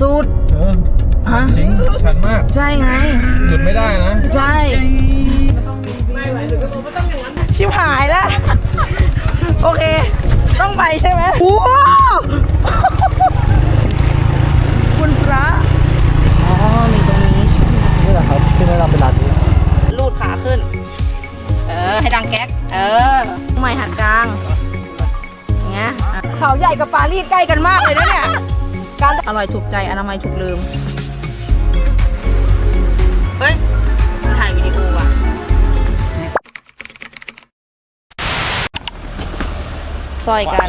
สุด เออฮะ จริงชันมากใช่ไง หยุดไม่ได้นะ ใช่ ชิบหายแล้ว โอเค ต้องไปใช่ไหมว้าวคุณพระอ๋อมีตรงนี้ใช่ไหมนี่แหละครับที่แนะนำเป็นร้านนี้ลูดขาขึ้น เออ ให้ดังแก๊ก เออใหม่หันกลางอย่างเงี้ยอะเขาใหญ่กับปารีสใกล้กันมากเลยนะเนี่ย การอร่อยถูกใจอนามัยถูกลืม เฮ้ยมันถ่ายวิดีโอว่ะ ซอยกัน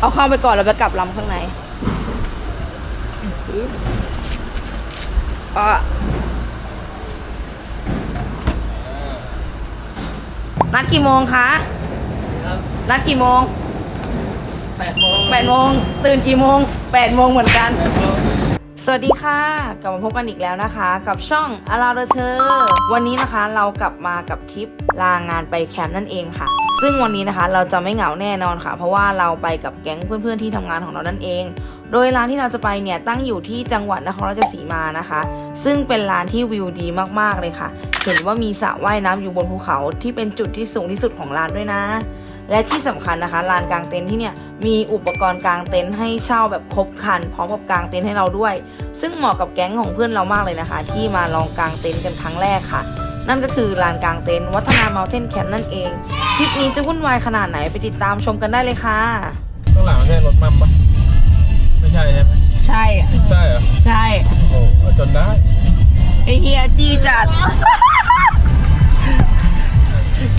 เอาเข้าไปก่อนแล้วไปกลับลำข้างในอะนัดกี่โมงคะ นัดกี่โมง แปดโมงแปดโมงตื่นกี่โมงแปดโมงเหมือนกัน สวัสดีค่ะ กลับมาพบกันอีกแล้วนะคะ กับช่องอาราเธอวันนี้นะคะเรากลับมากับคลิปลางานไปแคมป์นั่นเองค่ะ ซึ่งวันนี้นะคะเราจะไม่เหงาแน่นอนค่ะ เพราะว่าเราไปกับแก๊งเพื่อนๆที่ทำงานของเรานั่นเอง โดยร้านที่เราจะไปเนี่ยตั้งอยู่ที่จังหวัดนครราชสีมานะคะ ซึ่งเป็นร้านที่วิวดีมากๆเลยค่ะ เห็นว่ามีสระว่ายน้ำอยู่บนภูเขาที่เป็นจุดที่สูงที่สุดของร้านด้วยนะ และที่สำคัญนะคะลานกลางเต็นท์ที่เนี่ยมีอุปกรณ์กลางเต็นท์ให้เช่าแบบครบครันพร้อมกับกลางเต็นท์ให้เราด้วย ซึ่งเหมาะกับแก๊งของเพื่อนเรามากเลยนะคะ ที่มาลองกลางเต็นท์กันครั้งแรกค่ะ นั่นก็คือลานกลางเต็นท์วัฒนา m ม u เทนแคมป์นั่นเองทริปนี้จะวุ่นวายขนาดไหนไปติดตามชมกันได้เลยค่ะข้างหลังใช่รถมั่มปะ ไม่ใช่ใช่ไหมใช่ใช่เหรอใช่ โอ้โหจนได้ไอเฮียจีจัด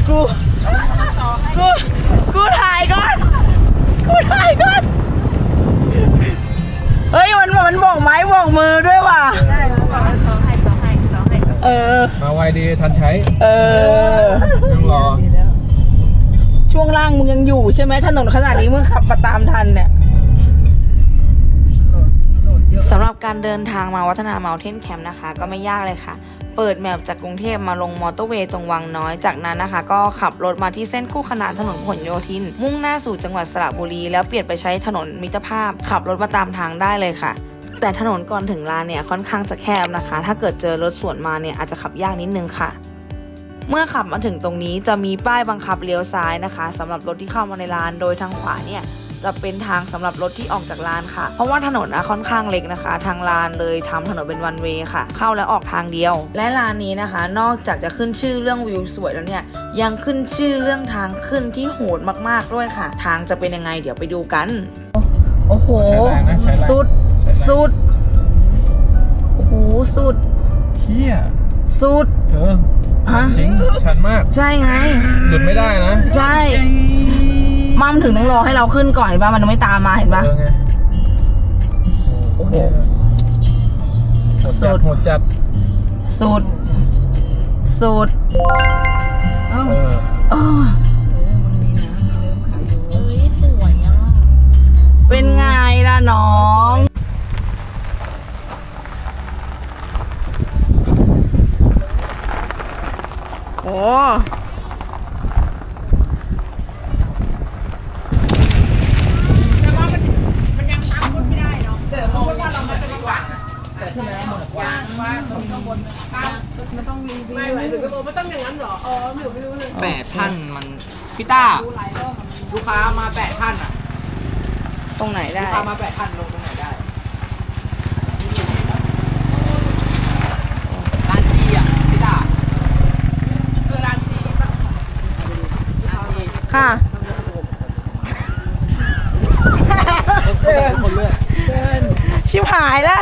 กู กู กูถ่ายก่อน กูถ่ายก่อน เฮ้ยมันมันบอกไม้บอกมือด้วยว่ะ เออ มาไวดีทันใช้เออ ยังรอช่วงล่างมึงยังอยู่ใช่ไหมถนนขนาดนี้มึงขับมาตามทันเนี่ย สำหรับการเดินทางมาวัฒนา m ม u เทนแคมป์นะคะ ก็ไม่ยากเลยค่ะ เปิดแมปจากกรุงเทพมาลงมอเตอร์เวย์ตรงวังน้อย จากนั้นนะคะ ก็ขับรถมาที่เส้นคู่ขนานถนนผลโยธิน มุ่งหน้าสู่จังหวัดสระบุรี แล้วเปลี่ยนไปใช้ถนนมิตรภาพ ขับรถมาตามทางได้เลยค่ะ แต่ถนนก่อนถึงลานเนี่ยค่อนข้างจะแคบนะคะ ถ้าเกิดเจอรถสวนมาเนี่ยอาจจะขับยากนิดนึงค่ะเมื่อขับมาถึงตรงนี้จะมีป้ายบังคับเลี้ยวซ้ายนะคะสำหรับรถที่เข้ามาในลานโดยทางขวาเนี่ย จะเป็นทางสำหรับรถที่ออกจากลานค่ะ เพราะว่าถนนนะค่อนข้างเล็กนะคะ ทางลานเลยทำถนนเป็นวันเวย์ค่ะ เข้าและออกทางเดียว และลานนี้นะคะ นอกจากจะขึ้นชื่อเรื่องวิวสวยแล้วเนี่ยยังขึ้นชื่อเรื่องทางขึ้นที่โหดมากๆด้วยค่ะ ทางจะเป็นยังไงเดี๋ยวไปดูกัน โอ้โหใช้แรงนะใช้แรงสุดใช้แรงสุด โอ้โห สุดเฮียสุดเธอฮะจริงชันมาก ใช่ไง หยุดไม่ได้นะ ใช่ มัมถึงต้องรอให้เราขึ้นก่อนเห็นปะมันไม่ตามมาเห็นปะ เออไงโอ้โหโหดสุจัดด โหดจัดสุด สุดเออเออเป็นไงล่ะน้อง โอ้ ไม่ไหวหรือก็บอกว่าต้องอย่างนั้นเหรอ อ๋อหนูไม่รู้เลย แปดท่านมันพี่ต้าลูกค้ามาแปดท่านอะ ตรงไหนได้ ลูกค้ามาแปดท่านลงตรงไหนได้ร้านจีอะพี่ต้า เออร้านจีปะ ร้านจี ค่ะ คนเลือก ชิบ หายแล้ว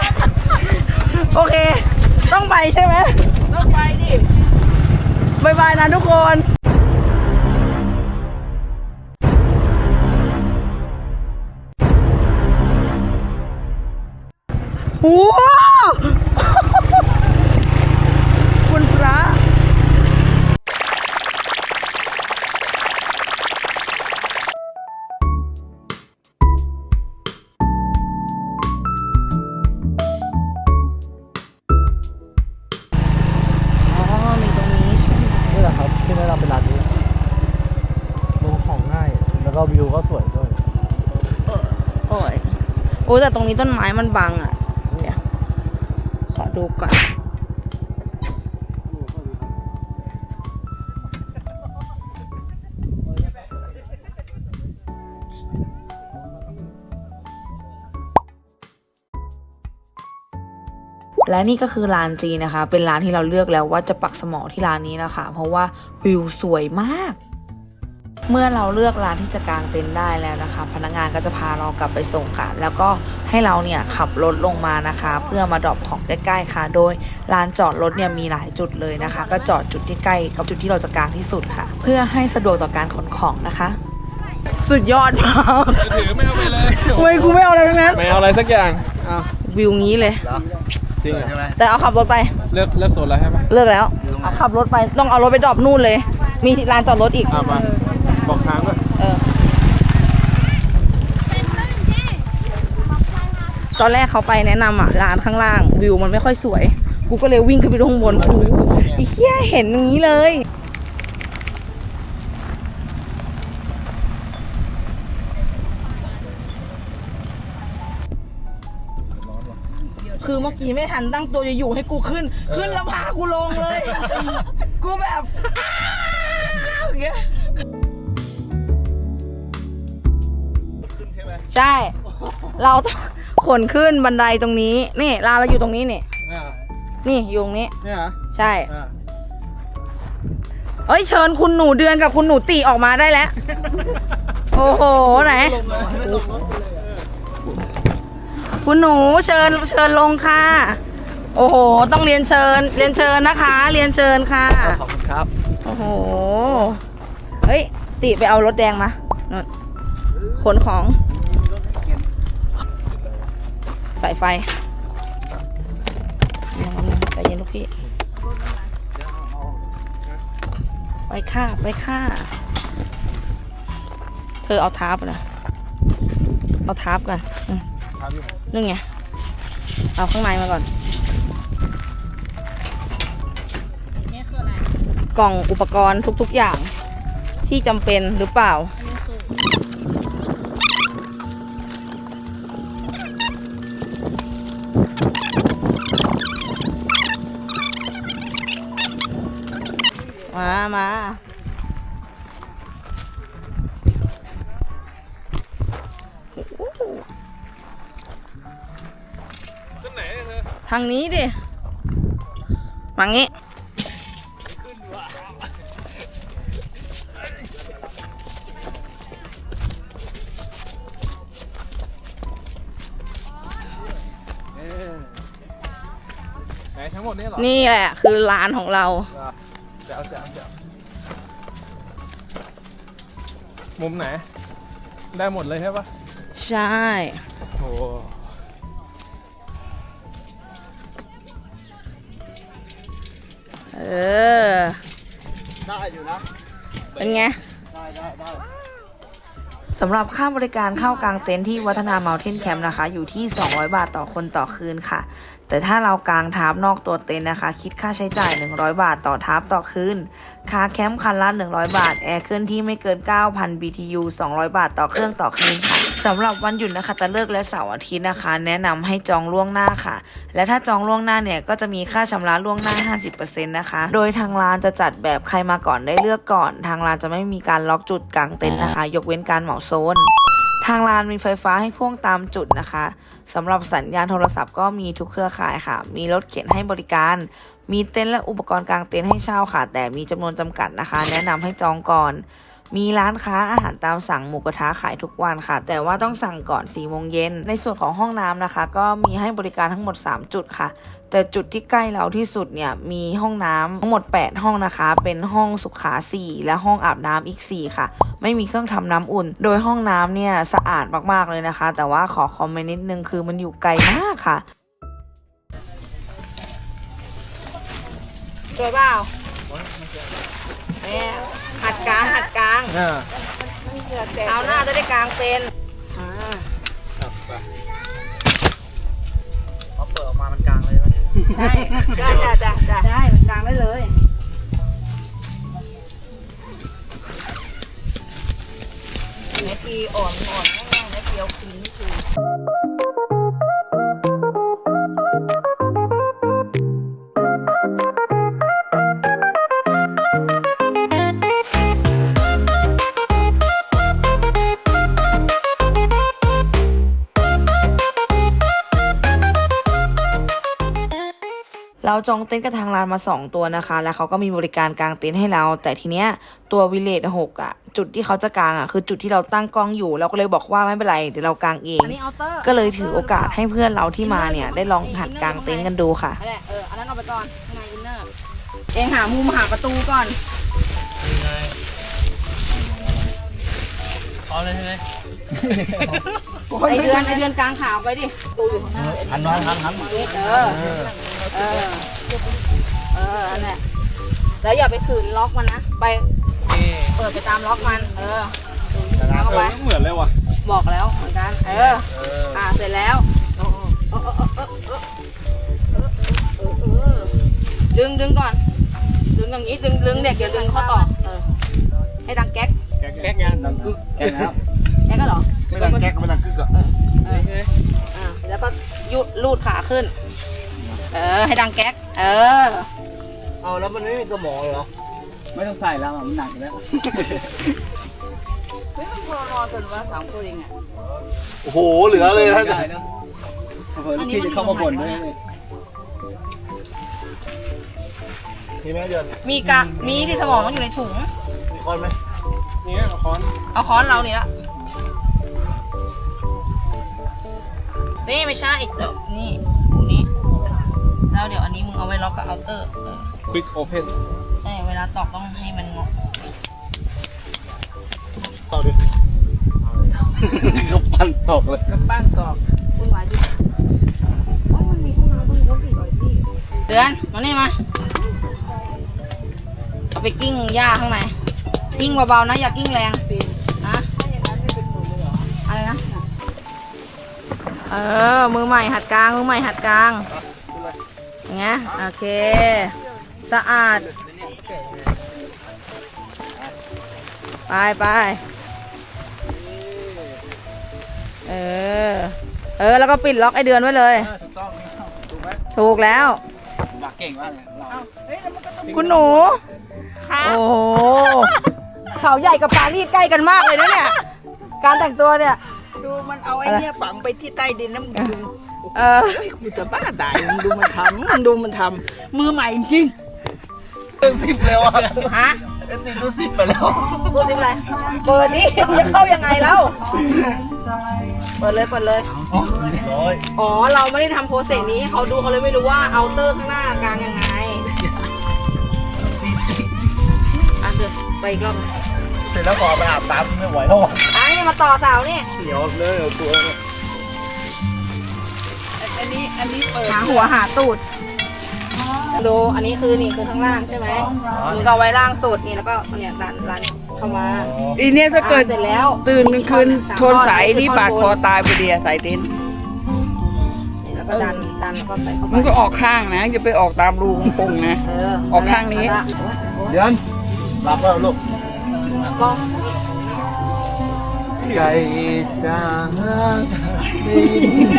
โอเค ต้องไปใช่ไหมต้องไปดิบายบายนะทุกคนว้า ก็วิวก็สวยด้วยโอ้ยโอ้แต่ตรงนี้ต้นไม้มันบังอะเดี๋ยวขอดูก่อนและนี่ก็คือร้านจีนนะคะ เป็นร้านที่เราเลือกแล้วว่าจะปักสมอที่ร้านนี้นะคะ เพราะว่าวิวสวยมาก เมื่อเราเลือกร้านที่จะกางเต็นท์ได้แล้วนะคะ พนักงานก็จะพาเรากลับไปส่งค่ะ แล้วก็ให้เราเนี่ยขับรถลงมานะคะ เพื่อมาดรอปของใกล้ๆค่ะ โดยลานจอดรถเนี่ยมีหลายจุดเลยนะคะ ก็จอดจุดที่ใกล้กับจุดที่เราจะกางที่สุดค่ะ เพื่อให้สะดวกต่อการขนของนะคะ สุดยอดมากจะถือไม่เอาไปเลยเว้ยกูไม่เอาอะไรทั้งนั้นไม่เอาอะไรสักอย่างอ้าววิวงี้เลย เหรอจริงเหรอใช่ไหมแต่เอาขับรถไป เลือกเลือกโซนแล้วใช่ไหมเลิกแล้ว เอาขับรถไปต้องเอารถไปดรอปนู่นเลย มีลานจอดรถอีก อะมา บอกทางด้วยเออ ตอนแรกเขาไปแนะนำอะร้านข้างล่าง วิวมันไม่ค่อยสวย กูก็เลยวิ่งขึ้นไปดูข้างบนกูอีเหี้ยเห็นอย่างนี้เลย คือเมื่อกี้ไม่ทันตั้งตัวอยู่ๆให้กูขึ้น ขึ้นแล้วพากูลงเลย กูแบบอ้าวอย่างเงี้ย ใช่ไหมใช่ เราต้องขนขึ้นบันไดตรงนี้ นี่ลานเราอยู่ตรงนี้นี่ อ่านี่อยู่ตรงนี้ เนี่ยเหรอใช่ อ่าเอ้ยเชิญคุณหนูเดือนกับคุณหนูตีออกมาได้แล้ว โอ้โหไหนคุณหนูเชิญเชิญลงค่ะ โอ้โห ต้องเรียนเชิญ เรียนเชิญนะคะ เรียนเชิญค่ะ ขอบคุณครับโอ้โห เฮ้ย ติไปเอารถแดงมานู่นขนของสายไฟเดี๋ยวแป๊บนึงใจเย็นลูกพี่ ไปค่ะไปค่ะเธอเอาทาร์ปนะเอาทาร์ปกันอืมนู่นไง เอาข้างในมาก่อนนี่คืออะไรกล่องอุปกรณ์ทุกๆอย่างที่จำเป็นหรือเปล่า ขึ้นไหนเธอทางนี้ดิมางี้ไหนทั้งหมดเนี่ยเหรอนี่แหละ คือร้านของเรา เดี๋ยวเดี๋ยวเดี๋ยวมุมไหน ได้หมดเลยใช่ปะ ใช่ โอ้เออ ได้อยู่นะ เป็นไง ได้ได้ได้สำหรับค่าบริการเข้ากลางเต็นท์ที่วัฒนา m ม u เทนแคมป์นะคะ อยู่ที่ 200 บาทต่อคนต่อคืนค่ะ แต่ถ้าเรากางทับนอกตัวเต็นท์นะคะ คิดค่าใช้จ่าย 100 บาทต่อทับต่อคืนค่าแคมป์คันละ 100 บาท แอร์เคลื่อนที่ไม่เกิน 9,000 BTU 200 บาทต่อเครื่องต่อคืนค่ะ สำหรับวันหยุดนะคะตะเลิกและเสาร์อาทิตย์นะคะ แนะนำให้จองล่วงหน้าค่ะ และถ้าจองล่วงหน้าเนี่ยก็จะมีค่าชำระล่วงหน้า 50%นะคะ โดยทางร้านจะจัดแบบใครมาก่อนได้เลือกก่อน ทางร้านจะไม่มีการล็อกจุดกลางเต็นท์นะคะ ยกเว้นการเหมาโซน ทางร้านมีไฟฟ้าให้พ่วงตามจุดนะคะสำหรับสัญญาณโทรศัพท์ก็มีทุกเครือข่ายค่ะ มีรถเข็นให้บริการ มีเต็นท์และอุปกรณ์กลางเต็นท์ให้เช่าค่ะ แต่มีจำนวนจำกัดนะคะ แนะนำให้จองก่อน มีร้านค้าอาหารตามสั่งหมูกระทะขายทุกวันค่ะ แต่ว่าต้องสั่งก่อน4ี่โมงเย็น ในส่วนของห้องน้ำนะคะ ก็มีให้บริการทั้งหมด 3 จุดค่ะ แต่จุดที่ใกล้เราที่สุดเนี่ยมีห้องน้ำทั้งหมด 8 ห้องนะคะ เป็นห้องสุขา 4 และห้องอาบน้ำอีก 4 ค่ะ ไม่มีเครื่องทำน้ำอุ่น โดยห้องน้ำเนี่ยสะอาดมากๆเลยนะคะ แต่ว่าขอคอมเมนต์นิดนึงคือมันอยู่ไกลมากค่ะสวยเปล่าเนี่ย หัดกลางหัดกลางอ่าเอาหน้าจะได้กลางเป็นพอเปิดออกมามันกลางเลยวะเนี่ยใช่ได้จ้ะจ้ะจ้ะได้กลางได้เลยเนื้อตีอ่อนอ่อนข้างล่างเนื้อเกี๊ยวคืนนี่คือ จองเต็นท์กับทางร้านมา 2 ตัวนะคะ แล้วเขาก็มีบริการกางเต็นท์ให้เรา แต่ทีเนี้ยตัววิเลจหกอะ จุดที่เขาจะกางอะ คือจุดที่เราตั้งกล้องอยู่ เราก็เลยบอกว่าไม่เป็นไร เดี๋ยวเรากางเองอันนี้เอาเตอร์ก็เลยถือโอกาสให้เพื่อนเราที่มาเนี่ย ได้ลองหัดกางเต็นท์กันดูค่ะอันแหละเอออันนั้นเอาไปก่อนข้างในอินเนอร์เองหามุมหาประตูก่อนยังไงพร้อมเลยใช่ไหมไอเดือนไอเดือนกลางขาวไปดิตูอยู่ข้างหน้าหันน้อยหันหันเออ เออ เอออันนั้นแล้วอย่าไปขืนล็อกมันนะ ไปเปิดไปตามล็อกมัน เออแล้วนเไม่เหมือนเลยวะบอกแล้วเหมือนกันเอออ่าเสร็จแล้วเออเออเออเออเออเออเออดึงดึงก่อน ดึงอย่างนี้ดึงดึงเด็กอย่าดึงข้อต่อเออ ให้ดังแก๊กแก๊กแก๊กยังดังกึกแก๊กนะครับแก๊กก็เหรอไม่ดังแก๊กก็ไม่ดังกึกอะเออเออเฮ้ยอ่าแล้วก็ยุดลูดขาขึ้น เออ ให้ดังแก๊ก เออ เอาแล้วมันไม่มีสมองเลยเหรอ ไม่ต้องใส่แล้วอะมันหนักอยู่แล้ว เฮ้ยมันพอรอจนว่าสามตัวเองอะ โอ้โห เหลือเลยนะได้เนอะเผื่อลูกพี่จะเข้ามาบ่นด้วยเนี่ยมีไหมเดือนมีกะ มีที่สมองมันอยู่ในถุง มีคอนไหมนี่ไงมาค้อนเอาค้อนเรานี่ละ นี่ไม่ใช่เดี๋ยวนี่ตรงนี้ แล้วเดี๋ยวอันนี้มึงเอาไว้ล็อกกับเอาเตอร์เออควิกโอเพนใช่เวลาตอกต้องให้มันงอต่อดิเขาปั่นตอกเลยกับบ้านตอกวุ่นวายจุดโอ้ยมันมีห้องน้ำต้องรถอีกหน่อยพี่เดือนมานี่มาเอาไปกิ้งหญ้าข้างในกิ้งเบาๆนะอย่ากิ้งแรงนะอะไรนะ เออ มือใหม่หัดกลาง มือใหม่หัดกลางอย่าง เงี้ยโอเค สะอาด ไปไปเออ เออ แล้วก็ปิดล็อกไอเดือนไว้เลย ถูกต้องถูกไหมถูกแล้ว หลักเก่งมากเลยเราคุณหนู โอ้โหเขาใหญ่กับปารีสใกล้กันมากเลยนะเนี่ย การแต่งตัวเนี่ย ดูมันเอาไอ้เนี่ยฝังไปที่ใต้ดินแล้วมึงดู เออเฮ้ยกูจะบ้าตายมึงดูมันทำมึงดูมันทำมือใหม่จริงเต็มสิบแล้วอะฮะเอ็นติรู้สิบไปแล้วพูดสิอะไรเปิดนี่จะเข้ายังไงแล้วเปิดเลยเปิดเลยร้อยอ๋อเราไม่ได้ทำโปรเซสนี้ให้เขาดูเขาเลยไม่รู้ว่าเอาเตอร์ข้างหน้ากลางยังไงอะเดี๋ยวไปอีกรอบหนึ่งเสร็จแล้วก็เอาไปอาบน้ำไม่ไหวแล้วอะอะนี่มาต่อเสานี่เหนียวเลยเอาตัวเนี่ย อันนี้อันนี้เปิดหาหัวหาตูดดูอันนี้คือนี่คือข้างล่างใช่ไหมมึงก็เอาไว้ล่างสุดนี่แล้วก็เนี่ยดันดันเข้ามา อีเนี่ยถ้าเกิดอะเสร็จแล้วตื่นกลางคืนชนสายนี่บาดคอตายไปเดียสายเต็นท์นี่แล้วก็ดันดันแล้วก็ไปเข้าไปมันก็ออกข้างนะอย่าไปออกตามรูของปงนะ เออออกข้างนี้ เดือนหลับแล้วลูก ก็ ไก่จ้าได้ยิน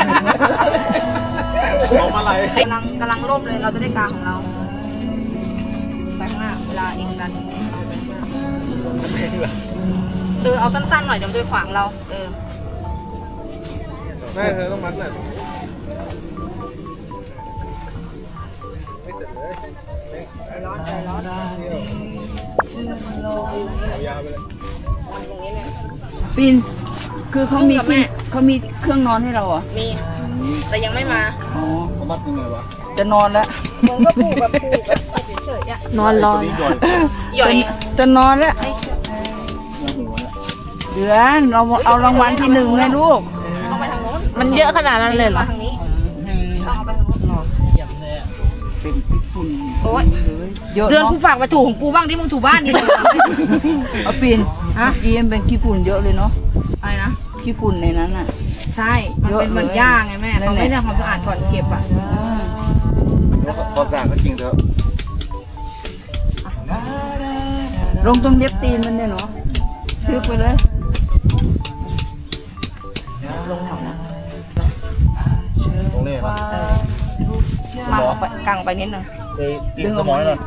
พร้อมอะไรกำลังกำลังโลบเลยเราจะได้กลางของเราไปข้างหน้าเวลาเองดันเออเอาสั้นๆหน่อยเดี๋ยวมันจะไปขวางเรา เออแม่เธอต้องมัดหน่อยไม่เสร็จเลยใจร้อนใจร้อนเอายาวไปเลยตรงนี้เนี่ย ปินคือเขามีลูกกับแม่ที่เขามีเครื่องนอนให้เราเหรอะมี แต่ยังไม่มาอ๋อเขามัดยังไงวะจะนอนแล้วมึงก็ผูกแบบผูกแบบเฉยๆอะนอนรอตัวนี้ย่อยหย่อยจะนอนแล้วเดือนเราเอารางวัลที่หนึ่งให้ลูกต้องไปทางโน้นมันเยอะขนาดนั้นเลยเหรอ มาทางนี้ต้องเอาไปทางโน้นเป็นญี่ปุ่นโอ๊ยเยอะเดือนเนาะกูฝากไปถูของกูบ้างดิมึงถูบ้านดิ เอาปิน ฮะเมื่อกี้มันเป็นขี้ฝุ่นเยอะเลยเนาะอะไรนะ ขี้ฝุ่นในนั้นอะ ใช่ มันเป็นเยอะเลยเหมือนย่าไงแม่นั่นเขาแหละไม่ได้ทำความสะอาดก่อนเก็บอะอืมแล้วก็ความสะอาดก็จริงเถอะลงตรงเย็บตีนมันเนี่ยเนาะซื้อไปเลยตรงนี้นะมาออกไปกลางออกไปนิดนึงเอ้ยตีนสมองหน่อย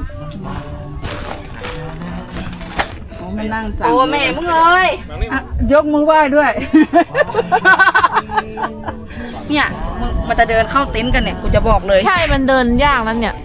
มันนั่งสั่งโอ้แม่มึงเอ้ยอะยกมือไหว้ด้วย เนี่ยมึงมันจะเดินเข้าเต็นท์กันเนี่ยกูจะบอกเลย ใช่ มันเดินยากนั่นเนี่ย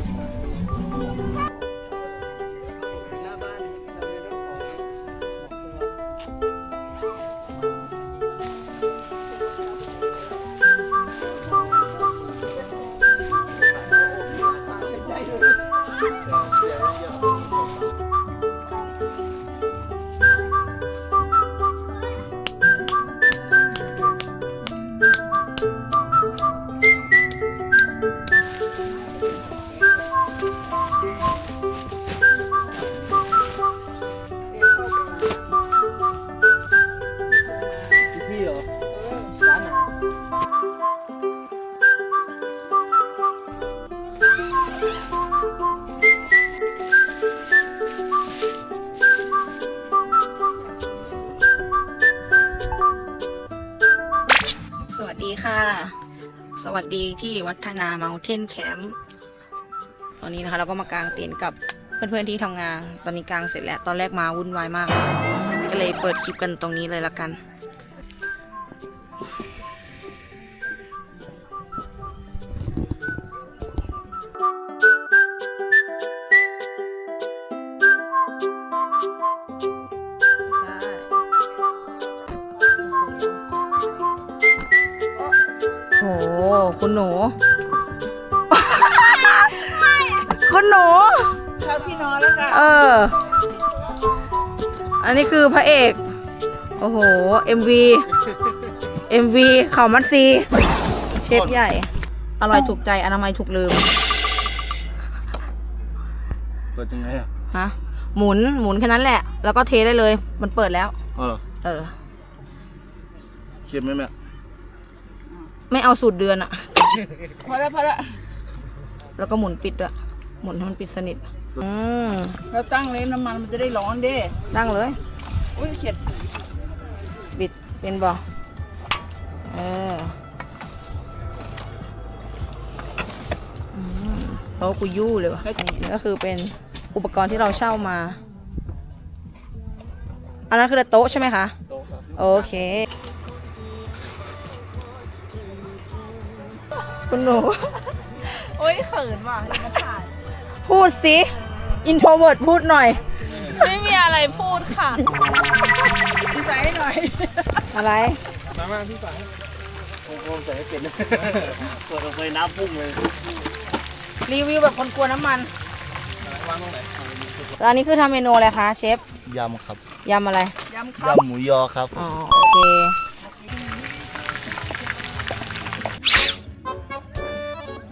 สวัสดีที่วัฒนาเมลเทนแคมป์ตอนนี้นะคะ เราก็มากางเต็นท์กับเพื่อนๆที่ทำงาน ตอนนี้กางเสร็จแล้ว ตอนแรกมาวุ่นวายมาก ก็เลยเปิดคลิปกันตรงนี้เลยละกัน หนู คุณหนูเข้าที่นอนแล้วกันเออ อันนี้คือพระเอก โอ้โห MV MV เขามัดซี เชฟใหญ่ อร่อยถูกใจ อนามัยถูกลืม เปิดยังไงอะฮะ หมุน หมุนแค่นั้นแหละ แล้วก็เทได้เลย มันเปิดแล้ว เออ เออ เค็มไหมแม่ ไม่เอาสูตรเดือนอะพอแล้วพอแล้วแล้วก็หมุนปิดด้วยหมุนให้มันปิดสนิทอืมเราตั้งเลยน้ำมันมันจะได้ร้อนเด้ตั้งเลย อุ้ยเข็ดบิดเป็นบ่เอออืมโต๊ะกูยู่เลยวะนี่ก็คือเป็นอุปกรณ์ที่เราเช่ามา อันนั้นคือโต๊ะใช่ไหมคะ โต๊ะครับ โอเค คุณหนู โอ้ยเขินว่ะจะมาถ่ายพูดสิอินโทรเวิร์ดพูดหน่อย ไม่มีอะไรพูดค่ะใส่หน่อย อะไร มามาพี่ฝังโอ้โหใส่ให้เป็นเปิดออกไปน้ำพุ่งเลยรีวิวแบบคนกลัวน้ำมันวางตรงไหนร้านนี้คือทำเมนูอะไรคะเชฟ ยำครับ ยำอะไร ยำครับยำหมูยอครับ อ๋อโอเค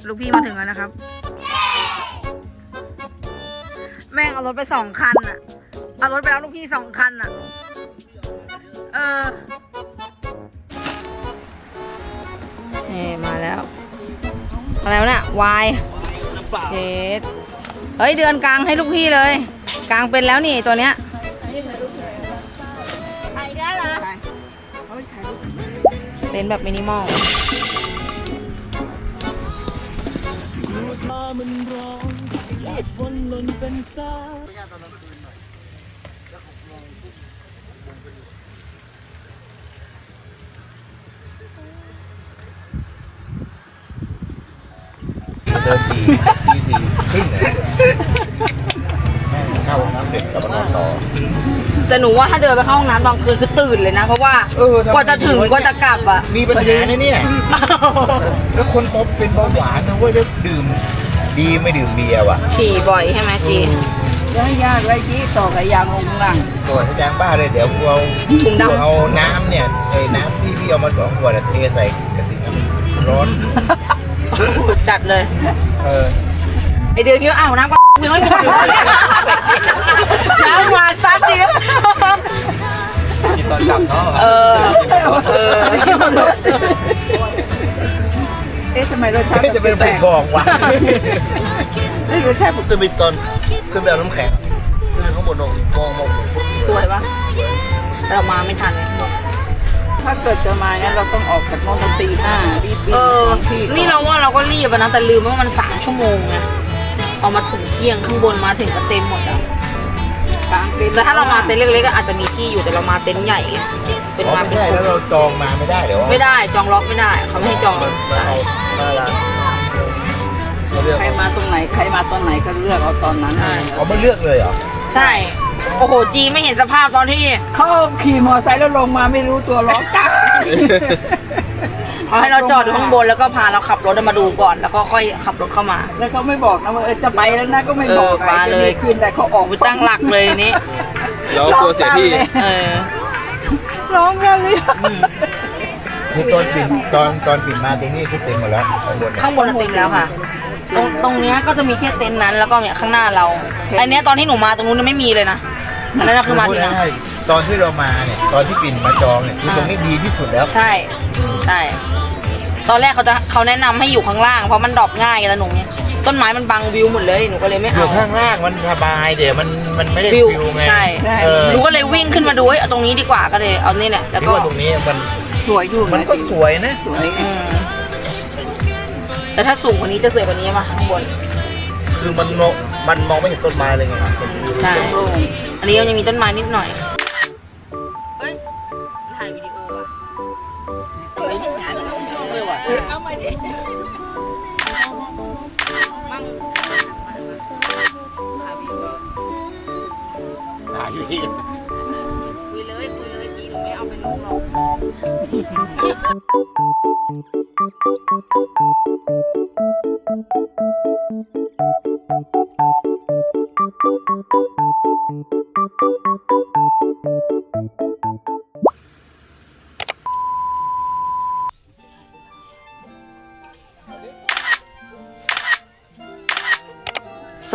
ลูกพี่มาถึงแล้วนะครับ แม่งเอารถไปสองคันอะเอารถไปแล้วลูกพี่สองคันอะเออนี่มาแล้วอะไรวะเนี่ยวายเชดเฮ้ยเดือนกลางให้ลูกพี่เลย กลางเป็นแล้วนี่ตัวเนี้ยเป็นแบบมินิมอล เดินทีทีทีครึ่งเลยเข้าห้องน้ำเสร็จกลับมานอนต่อแต่หนูว่าถ้าเดินไปเข้าห้องน้ำตอนคืนคือตื่นเลยนะ เพราะว่าเออกว่าจะถึงกว่าจะกลับอะมีปัญหานะเนี่ย แล้วคนพบเป็นเบาหวานนะเว้ยแล้วดื่ม ดีไม่ดื่มเบียร์ว่ะฉี่บ่อยใช่ไหมจีแล้วยากแล้วยี่ต่อกับยางลงข้างล่างตัวอาจารย์บ้าเลยเดี๋ยวกูเอาถุงดำกูเอาน้ำเนี่ยไอ้น้ำที่พี่เอามาสองขวดอะเทใส่กระติกน้ำร้อนจัดเลย เออไอเดือนคิดว่าอ้าวน้ำก็มึงไม่ถูกเช้ามาซัดดิกินตอนกลับเนาะเออเออเอ๊ะทำไมรสชาติไม่จะเป็นแปลผู้กกองว่ะๆเอ๊ะรสชาติผมจะมีตอนขึ้นไปเอาน้ำแข็งขึ้นไปข้างบนมองมองมองสวยปะเรามาไม่ทันเลยถ้าเกิดจะมาเนี่ยเราต้องออกจากโน่นตอนตีห้ารีบบินเออไปที่นี่เราว่าเราก็รีบอะนะแต่ลืมว่ามันสามชั่วโมงไงพอมาถึงเที่ยงข้างบนมาถึงก็เต็มหมดแล้วกลางเป็นแต่ถ้าเรามาเต็นท์เล็กๆก็อาจจะมีที่อยู่แต่เรามาเต็นท์ใหญ่ไงเป็นอ๋อมาไม่เป็นใช่กลุ่แล้วมเราจองมาไม่ได้เดี๋ยวไม่ได้จองล็อกไม่ได้เขาไม่ให้จองมันเอาห น้าร้านเราเลือกใครมาตรงไหนใครมาตอนไหนก็เลือกเอาตอนนั้นใช่เอามาเลือกเลยเหรอ ใช่ โอ้โห จีไม่เห็นสภาพตอนที่เขาขี่มอไซค์แล้วลงมาไม่รู้ตัวล้อกักเขาให้เราจอดอยู่ข้างบนแล้วก็พาเราขับรถมาดูก่อนแล้วก็ค่อยขับรถเข้ามา แล้วเขาไม่บอกนะว่าเออจะไปแล้วนะก็ไม่บอกเออมาเลยคืนแต่เขาออกไปตั้งหลักเลยนี้เรากลัวเสียที่เออร้องกันเลย นี่ตอนปิดตอนตอนปิดมาตรงนี้คือเต็มหมดแล้วข้างบนเนี่ยข้างบนน่ะเต็มแล้วค่ะ ตรงตรงเนี้ยก็จะมีแค่เต็นท์นั้นแล้วก็เนี่ยข้างหน้าเราอันเนี้ยตอนที่หนูมาตรงนู้นนะไม่มีเลยนะอันนั้นนะคือมาทีหลังพูดง่ายๆตอนที่เรามาเนี่ยตอนที่ปิ่นมาจองเนี่ยคือตรงนี้ดีที่สุดแล้วใช่ใช่ ตอนแรกเขาจะเขาแนะนำให้อยู่ข้างล่างเพราะมันดรอปง่ายแต่หนูเนี่ยต้นไม้มันบังวิวหมดเลยหนูก็เลยไม่ส่วเอานข้างล่างมันสบายเดี๋ยวมันมันไม่ได้วิวฟิวไงใช่ เออหนูก็เลยวิ่งขึ้นมาดูเอ้ยเอาตรงนี้ดีกว่าก็เลยเอานี่แหละแล้วคิดก็ว่าตรงนี้มัน สวยอยู่มันก็สวยนะ สวยอืมแต่ถ้าสูงกว่านี้จะสวยกว่านี้ป่ะข้างบนคือมันมองมันมองไม่เห็นต้นไม้เลยไงมันจะมีใช่อันนี้ยังมีต้นไม้นิดหน่อย ส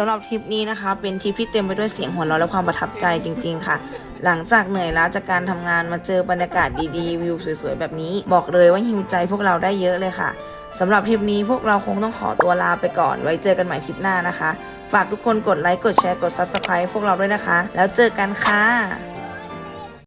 ำหรับทริปนี้นะคะ เป็นทริปที่เต็มไปด้วยเสียงหัวเราะและความประทับใจจริง ๆ ค่ะ หลังจากเหนื่อยล้าจากการทำงานมาเจอบรรยากาศดีๆ วิวสวยๆ แบบนี้ บอกเลยว่าหิวใจพวกเราได้เยอะเลยค่ะสำหรับทริปนี้พวกเราคงต้องขอตัวลาไปก่อน ไว้เจอกันใหม่ทริปหน้านะคะ ฝากทุกคนกดไลค์ กดแชร์ กด Subscribe พวกเราด้วยนะคะ แล้วเจอกันค่ะ